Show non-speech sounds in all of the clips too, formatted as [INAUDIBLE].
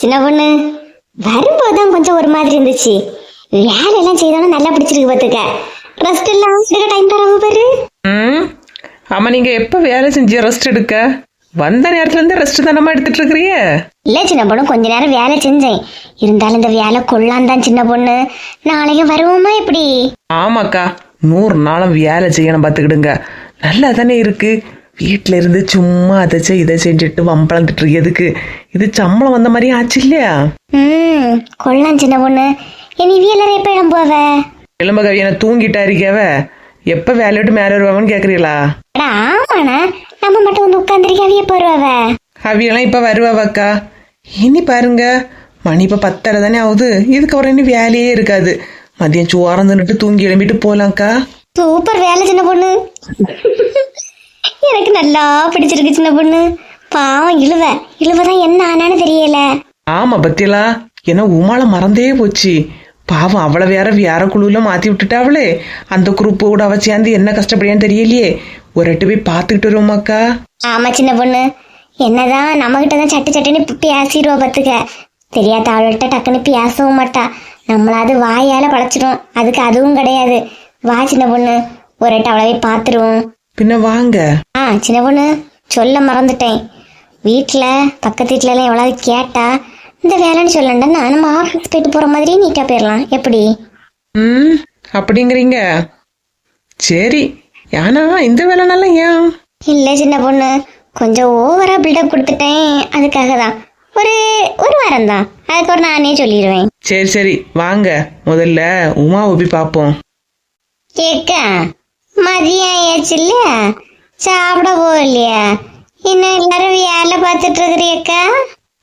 சின்ன பொண்ணு. வரும்போது தான் கொஞ்சம் ஒரு மாதிரி இருந்துச்சு. வேலையெல்லாம் செய்தாலும் நல்லா பிடிச்சிருக்கு பார்த்துக்க. ரெஸ்ட் எல்லாம் எடுக்க டைம் தரவு பாரு. ம்? ஆமாம் நீங்கள் எப்போ வேலை செஞ்சு ரெஸ்ட் எடுக்க? வந்த நேரத்துலேருந்து ரெஸ்ட் தானம்மா எடுத்துட்டு இருக்கிறிய இல்லை சின்ன பொண்ணு கொஞ்ச நேரம் வேலை செஞ்சேன். இருந்தாலும் இந்த வேலை கொள்ளான் தான் சின்ன பொண்ணு. நாளைக்கு வருவோமா எப்படி? ஆமாக்கா நூறு நாளும் வேலை செய்யணும் பார்த்துக்கிடுங்க. நல்லா தானே இருக்கு. வீட்டில் இருந்து சும்மா அதை செய் இதை செஞ்சுட்டு வம்பளந்துட்டு இருக்கிறதுக்கு இது சம்பளம் வந்த மாதிரியும் ஆச்சு இல்லையா? ம் கொள்ளான் சின்ன பொண்ணு. இனி வீலர் எப்போ இடம் போவ? எலும்ப கவியனை தூங்கிட்டா இருக்கவ எப்போ வேலையை விட்டு மேலே வருவாங்கன்னு கேட்குறீங்களா ஆமாண்ணா. நம்ம மட்டும் வந்து உட்காந்துருக்காவிய போடுவாவ அவியெல்லாம் இப்போ வருவாவாக்கா இனி பாருங்க. மணி இப்போ பத்தரை தானே ஆகுது. இதுக்கப்புறம் இனி வேலையே இருக்காது. மதியம் சோரம் தின்னுட்டு தூங்கி எழும்பிட்டு போகலாம்க்கா சூப்பர் வேலை சின்ன பொண்ணு. எனக்கு நல்லா பிடிச்சிருக்கு சின்ன பொண்ணு. பாவம் இழுவ. இழுவதான் என்ன ஆனான்னு தெரியல. ஆமா பத்தியலா. ஏன்னா உமால மறந்தே போச்சு. பாவம் அவளை வேற வேற குழுல மாத்தி விட்டுட்டாவளே. அந்த குரூப் கூட அவ சேர்ந்து என்ன கஷ்டப்படியான்னு தெரியலையே. ஒரு எட்டு போய் பார்த்துக்கிட்டு வருவோமாக்கா ஆமா சின்ன பொண்ணு. என்னதான் நம்ம கிட்ட தான் சட்டு சட்டுன்னு பேசிடுவா பத்துக்க. தெரியாத ஆள்கிட்ட டக்குன்னு பேசவும் மாட்டா. நம்மளாவது வாயால பழச்சிடும். அதுக்கு அதுவும் கிடையாது. வா சின்ன பொண்ணு. ஒரு எட்டு அவளை போய் பார்த்துருவோம். பின்ன வாங்க. ஆ சின்ன பொண்ணு சொல்ல மறந்துட்டேன். வீட்டில் பக்கத்து வீட்டுல எல்லாம் எவ்வளவு கேட்டா இந்த வேலைன்னு சொல்லண்டா நம்ம ஆஃபீஸ் போயிட்டு போகிற மாதிரி நீட்டாக போயிடலாம் எப்படி? ம் அப்படிங்கிறீங்க. சரி ஏன்னா இந்த வேலைனால ஏன்? இல்லை சின்ன பொண்ணு கொஞ்சம் ஓவராக பில்டப் கொடுத்துட்டேன். அதுக்காக தான். ஒரு ஒரு வாரம் தான் அதுக்கு ஒரு நானே சொல்லிடுவேன். சரி சரி வாங்க. முதல்ல உமாவை போய் பார்ப்போம். கேக்கா? மதியம் ஆயாச்சு இல்லையா? சாப்பிட போகலையா? இன்னும் எல்லாரும் வேலை பார்த்துட்டு இருக்கிறியக்கா?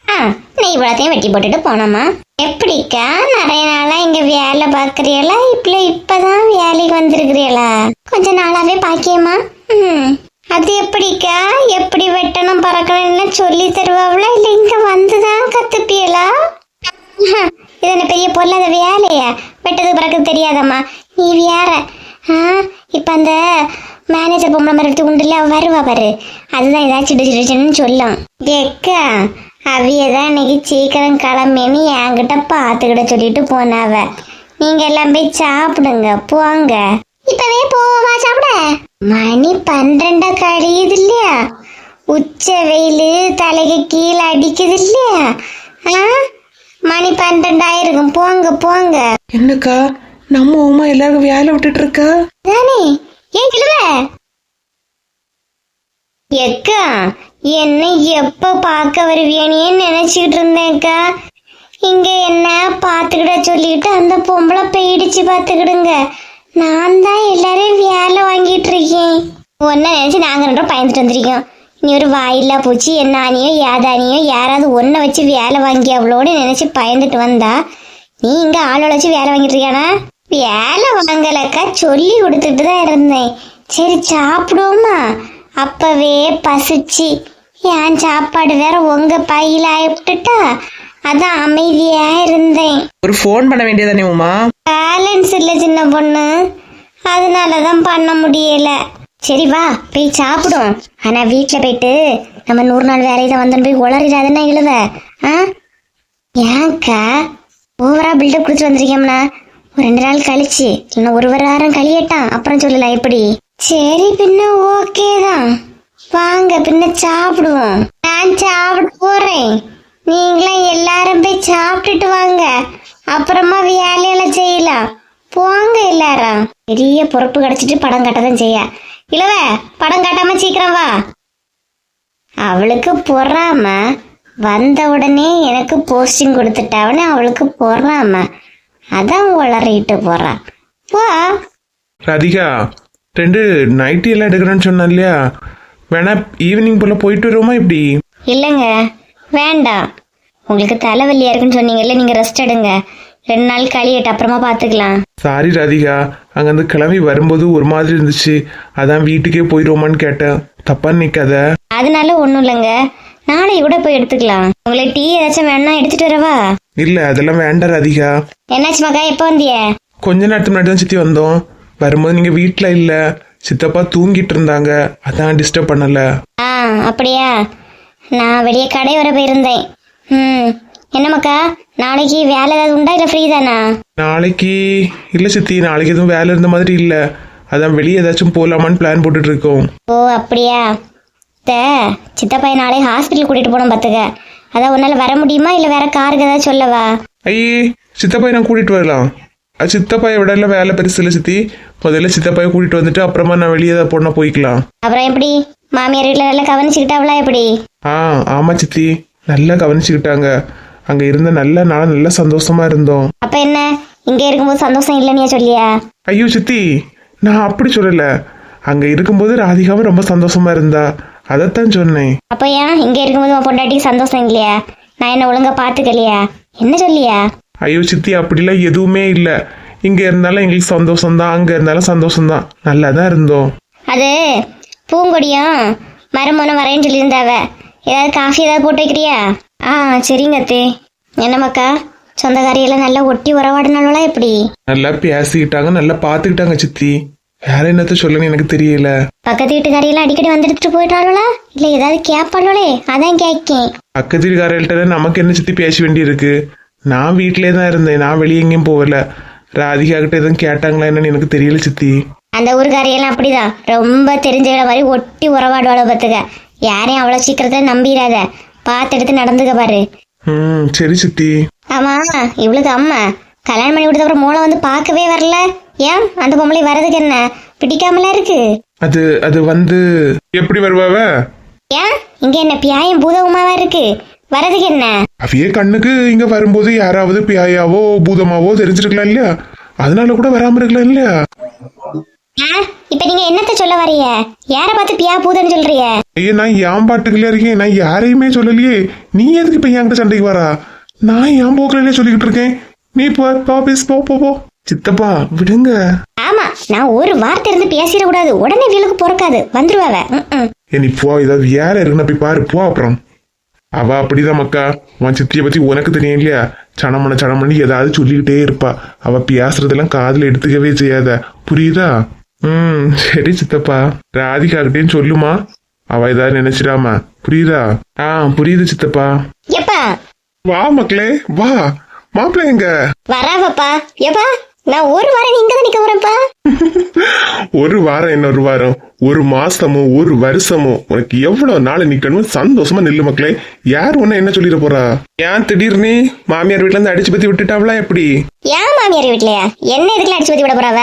ஆ நெய் இவ்வளோத்தையும் வெட்டி போட்டுட்டு போனோமா எப்படிக்கா? நிறைய நாளா இங்க வேலை பார்க்குறீங்களா? இப்போ இப்பதான் வேலைக்கு வந்திருக்கிறீங்களா? கொஞ்ச நாளாவே பாக்கியமா ம். அது எப்படிக்கா? எப்படி வெட்டணும் பறக்கணும்னு சொல்லி தருவாவில இல்லை இங்க வந்துதான் கத்துப்பியலா? இது என்ன பெரிய பொல்லாத வேலையா? வெட்டது பறக்க தெரியாதம்மா. நீ வேற. ஆ இப்போ அந்த மேனேஜர் பொம்பளை மரத்து உண்டுல இல்லை வருவா பாரு. அதுதான் ஏதாச்சும் டிசிஷன் சொல்லும். எக்கா அவிய தான் இன்னைக்கு சீக்கிரம் கிளம்பின்னு என்கிட்ட பார்த்துக்கிட்ட சொல்லிட்டு போனாவ நீங்க எல்லாம் போய் சாப்பிடுங்க போங்க. இப்பவே போவா சாப்பிட? மணி பன்னிரெண்டா கழியுது இல்லையா? உச்ச வெயில் தலைக்கு கீழே அடிக்குது இல்லையா? ஆ? மணி பன்னிரெண்டாயிருக்கும் போங்க போங்க. என்னக்கா? நம்ம உமா எல்லாருக்கும் வேலை விட்டுட்டு இருக்கா? தானே ஏன் கிழவ எக்கா என்னை எப்ப பார்க்க வருவியனே நினைச்சுக்கிட்டு இருந்தேன்க்கா. இங்க என்ன பாத்துக்கிட சொல்லிட்டு அந்த பொம்பளை போயிடுச்சு பாத்துக்கிடுங்க நான் தான் எல்லாரையும் வேலை வாங்கிட்டு இருக்கேன். ஒன்ன நினைச்சு நாங்க ரெண்டும் பயந்துட்டு வந்திருக்கோம். நீ ஒரு வாயில்லா பூச்சி என்னானியோ யாதானியோ ஏதானியோ யாராவது ஒன்றை வச்சு வேலை வாங்கி அவளோட நினைச்சு பயந்துட்டு வந்தா நீ இங்க ஆளோட வச்சு வேலை வாங்கிட்டு இருக்கியானா வேலை வாங்கலக்கா சொல்லி கொடுத்துட்டு தான் இருந்தேன். சரி சாப்பிடுவோமா? அப்பவே பசிச்சு. என் சாப்பாடு வேற உங்க பையில ஆயிட்டுட்டா அதான் அமைதியா இருந்தேன். ஒரு ஃபோன் பண்ண வேண்டியதானே உமா? பேலன்ஸ் இல்லை சின்ன பொண்ணு. அதனால தான் பண்ண முடியல. சரி வா போய் சாப்பிடும் ஆனா வீட்டில் போயிட்டு நம்ம நூறு நாள் வேலையை தான் வந்தோன்னு போய் உளறிடாதுன்னா இழுவ ஆ? ஏன்க்கா? ஓவரா பில்டப் கொடுத்துட்டு வந்திருக்கோம்னா ஒரு ரெண்டு நாள் கழிச்சு. இல்லைன்னா ஒரு வாரம் கழியட்டான் அப்புறம் சொல்லலாம் எப்படி? சரி பின்ன ஓகே தான். வாங்க பின்ன சாப்பிடுவோம். நான் சாப்பிட போறேன். நீங்களும் எல்லாரும் போய் சாப்பிட்டுட்டு வாங்க. அப்புறமா வேலையெல்லாம் செய்யலாம். போங்க எல்லாரும். பெரிய பொறுப்பு கிடைச்சிட்டு படம் கட்டதான் செய்ய. இளவ படம் காட்டாம சீக்கிரம் வா. அவளுக்கு பொறாம வந்த உடனே எனக்கு போஸ்டிங் கொடுத்துட்டாவனே அவளுக்கு பொறாம. அதான் உளறிட்டு போறா. போ. ராதிகா ரெண்டு நைட்டி எல்லாம் எடுக்கிறேன்னு சொன்னேன் இல்லையா? வேணா ஈவினிங் போல போயிட்டு வருவோமா இப்படி? இல்லைங்க. வேண்டாம். உங்களுக்கு தலைவலியா இருக்குன்னு சொன்னீங்கல்ல நீங்க ரெஸ்ட் எடுங்க. ரெண்டு நாள் கழியட்டு அப்புறமா பாத்துக்கலாம். சாரி ராதிகா அங்கேருந்து கிளம்பி வரும்போது ஒரு மாதிரி இருந்துச்சு. அதான் வீட்டுக்கே போயிடுவோமான்னு கேட்டேன். தப்பா நிற்காத அதனால ஒன்றும் இல்லைங்க. நாளைக்கு கூட போய் எடுத்துக்கலாம். உங்களுக்கு டீ ஏதாச்சும் வேணா எடுத்துட்டு வரவா? இல்லை அதெல்லாம் வேண்டாம் ராதிகா. என்னாச்சு மகா எப்போ வந்திய? கொஞ்ச நேரத்துக்கு முன்னாடி தான் சித்தி வந்தோம். வரும்போது நீங்கள் வீட்டில் இல்லை. சித்தப்பா தூங்கிட்டு இருந்தாங்க. அதான் டிஸ்டர்ப் பண்ணல. ஆ அப்படியா? நான் வெளியே கடை வர போயிருந்தேன். ம் என்னம்மாக்கா நாளைக்கு வேலை ஏதாவது உண்டா இல்லை ஃப்ரீ தானா? நாளைக்கு இல்லை சித்தி நாளைக்கு எதுவும் வேலை இருந்த மாதிரி இல்லை. அதான் வெளியே ஏதாச்சும் போகலாமான்னு பிளான் போட்டுட்டு இருக்கோம். ஓ அப்படியா? த சித்தப்பா நாளை ஹாஸ்பிட்டல் கூட்டிகிட்டு போனோம் பார்த்துக்க அதான் உன்னால் வர முடியுமா? இல்லை வேற காருக்கு ஏதாவது சொல்லவா? ஐயே சித்தப்பாயை நான் கூட்டிட்டு வரலாம். சித்தப்பாயை விட எல்லாம் வேலை பெருசு இல்லை சித்தி. முதல்ல சித்தப்பாயை கூட்டிட்டு வந்துட்டு அப்புறமா நான் வெளியே போனா போய்க்கலாம். அப்புறம் எப்படி? மாமியார் வீட்டில் நல்லா கவனிச்சுக்கிட்டாவளா எப்படி? ஆ ஆமா சித்தி. நல்லா கவனிச்சுக்கிட்டாங்க. அங்க இருந்த நல்ல நாள் நல்ல சந்தோஷமா இருந்தோம். அப்போ என்ன? இங்கே இருக்கும்போது சந்தோஷம் இல்லைன்னு சொல்லியா? ஐயோ சித்தி நான் அப்படி சொல்லல. அங்க இருக்கும்போது ராதிகாவும் ரொம்ப சந்தோஷமா இருந்தா. அதைத்தான் சொன்னேன். அப்போ ஏன் இங்கே இருக்கும்போது உன் பொண்டாட்டிக்கு சந்தோஷம் இல்லையா? நான் என்ன ஒழுங்கா பார்த்துக்கலையா? என்ன சொல்லியா? ஐயோ சித்தி அப்படிலாம் எதுவுமே இல்லை. இங்க இருந்தாலும் எங்களுக்கு சந்தோஷம்தான் அங்க இருந்தாலும் சந்தோஷம்தான். நல்லா தான் இருந்தோம். அது பூங்கொடியும் மரமோனம் வரேன்னு சொல்லியிருந்தாவ. ஏதாவது காஃபி ஏதாவது போட்டு வைக்கிறியா? ஆ சரிங்க அத்தே. என்னம்மாக்கா சொந்தக்காரியெல்லாம் நல்லா ஒட்டி உறவாடினாலும் எப்படி? நல்லா பேசிக்கிட்டாங்க நல்லா பார்த்துக்கிட்டாங்க சித்தி. வேற என்னத்த சொல்லணும்னு எனக்கு தெரியல. பக்கத்து வீட்டுக்காரியெல்லாம் அடிக்கடி வந்துட்டு போயிட்டாளா இல்லை ஏதாவது கேட்பாளே அதான் கேட்கேன். பக்கத்து வீட்டுக்காரர்கிட்ட நமக்கு என்ன சித்தி பேச வேண்டியிருக்கு? நான் வீட்டிலே தான் இருந்தேன் நான் வெளியே எங்கேயும் போகல. ராதிகா கிட்ட எதுவும் கேட்டாங்களா என்னன்னு எனக்கு தெரியல சித்தி. அந்த ஊருக்காரியெல்லாம் அப்படிதான் ரொம்ப தெரிஞ்சவள மாதிரி ஒட்டி உறவாடுவாள பார்த்துக்க. யாரையும் அவ்வளோ சீக்கிரத்தில் நம்பிடாத. பார்த்து எடுத்து நடந்துக்க பாரு. ம் சரி சித்தி. ஆமா இவளுக்கு அம்மா. கல்யாணம் பண்ணி கொடுத்த அப்புறம் மூளை வந்து பார்க்கவே வரல. ஏன்? அந்த பொம்பளை வர்றதுக்கு என்ன? பிடிக்காமல இருக்கு? அது அது வந்து எப்படி வருவாவ? ஏன்? இங்க என்ன பியாயம் பூதகமாவா இருக்கு? வர்றதுக்கு என்ன? அவைய கண்ணுக்கு இங்க வரும்போது யாராவது பியாயாவோ பூதமாவோ தெரிஞ்சிருக்கலாம் இல்லையா? அதனால கூட வராம இருக்கலாம் இல்லையா? இப்ப நீங்க என்னத்த சொல்ல வரீங்க யார பார்த்து பியா பூதன்னு சொல்றீங்க? ஐயா நான் ஏன் பாட்டுக்குள்ள இருக்கேன்? நான் யாரையுமே சொல்லலையே. நீ எதுக்கு இப்ப என்கிட்ட சண்டைக்கு வரா? நான் என் போக்கிலே சொல்லிக்கிட்டு இருக்கேன்? நீ போ போ போ போ. சித்தப்பா விடுங்க. ஆமா நான் ஒரு வார்த்தை இருந்து பேசிட கூடாது உடனே வீலுக்கு பொறுக்காது. வந்துருவாவ. ஏ நீ போ ஏதாவது வேற இருக்குன்னு போய் பாரு. போ அப்புறம். அவ அப்படிதான் மக்கா. உன் சித்திய பத்தி உனக்கு தெரியும் இல்லையா? சனமணி ஏதாவது சொல்லிக்கிட்டே இருப்பா. அவ பேசுறதெல்லாம் காதுல எடுத்துக்கவே செய்யாத. புரியுதா? ம் சரி சித்தப்பா. ராதிகா கிட்டேயும் சொல்லுமா? அவ ஏதாவது நினைச்சிடாம. புரியுதா? ஆ புரியுது சித்தப்பா. எப்பா? வா மக்களே. வா. மாப்பிள்ளை எங்க? வராவப்பா. எப்பா? நான் ஒரு வாரம் இங்க தான் நிக்க போறேன்ப்பா. [LAUGHS] ஒரு வாரம் இன்னொரு வாரம்? ஒரு மாசமோ ஒரு வருஷமோ? உனக்கு எவ்வளவு நாள் நிக்கணும் சந்தோஷமா நில்லு மக்களே. யார் உன்ன என்ன சொல்லிட போறா? ஏன் திடீர்னு மாமியார் வீட்ல இருந்து அடிச்சு பத்தி விட்டுட்டாவளா எப்படி? ஏன் மாமியார் வீட்லயா? என்ன இதுக்குள்ள அடிச்சு பத்தி விட போறாவ?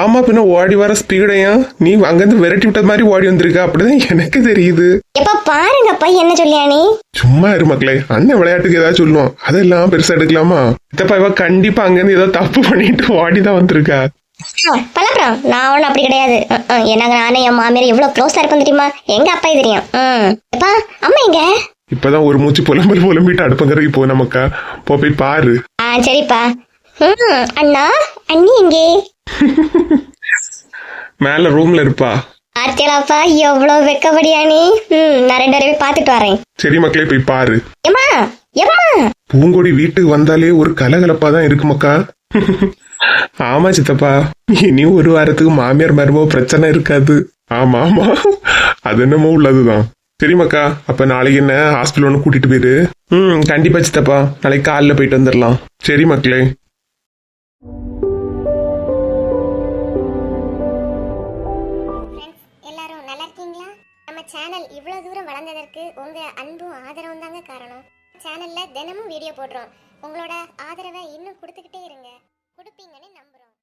ஆமா பின்ன ஓடி வர ஸ்பீடையும் நீ அங்கிருந்து விரட்டி விட்டது மாதிரி ஓடி வந்திருக்க. அப்படிதான் எனக்கு தெரியுது. எப்ப பாருங்கப்பா என்ன சொல்லியா நீ? சும்மா இரு மக்களே. அண்ணன் விளையாட்டுக்கு ஏதாவது சொல்லுவோம் அதெல்லாம் பெருசா எடுக்கலாமா? இத்தப்பா இவ கண்டிப்பா அங்கிருந்து ஏதோ தப்பு பண்ணிட்டு ஓடி தான் வந்திருக்கா. பலப்புறம் நான் ஒன்றும் அப்படி கிடையாது. எனக்கு நானே என் மாமியார் எவ்வளோ க்ளோஸாக இருப்பேன் தெரியுமா? எங்க அப்பா தெரியும். எப்பா அம்மா எங்க? இப்பதான் ஒரு மூச்சு புலம்பல் புலம்பிட்டு அடுப்பங்கரைக்கு போ நமக்கா. போ போய் பாரு. ஆ சரிப்பா. ம் அண்ணா அண்ணி எங்கே? மேல ரூம்ல இருப்பா. ஆர்த்தியலாப்பா எவ்வளோ வெக்கப்படியா நீ? ம் நான் ரெண்டு பேரும் போய் பார்த்துட்டு வரேன். சரி மக்களே போய் பாரு. ஏம்மா ஏம்மா? பூங்கொடி வீட்டுக்கு வந்தாலே ஒரு கலகலப்பா தான் இருக்கு மக்கா ஆமா சித்தப்பா. இனி ஒரு வாரத்துக்கு மாமியார் மருமோ பிரச்சனை இருக்காது. ஆமா ஆமா. அது என்னமோ உள்ளதுதான். சரி மக்கா. அப்ப நாளைக்கு என்ன ஹாஸ்பிட்டல் ஒன்று கூட்டிட்டு போயிரு. ம் கண்டிப்பா சித்தப்பா. நாளைக்கு காலில் போயிட்டு வந்துடலாம் சரி மக்களே. சேனல் இவ்வளவு தூரம் வளர்ந்ததற்கு உங்க அன்பும் ஆதரவும் தாங்க காரணம். சேனல்ல தினமும் வீடியோ போடுறோம். உங்களோட ஆதரவை இன்னும் கொடுத்துக்கிட்டே இருங்க. கொடுப்பீங்கன்னு நம்புகிறோம்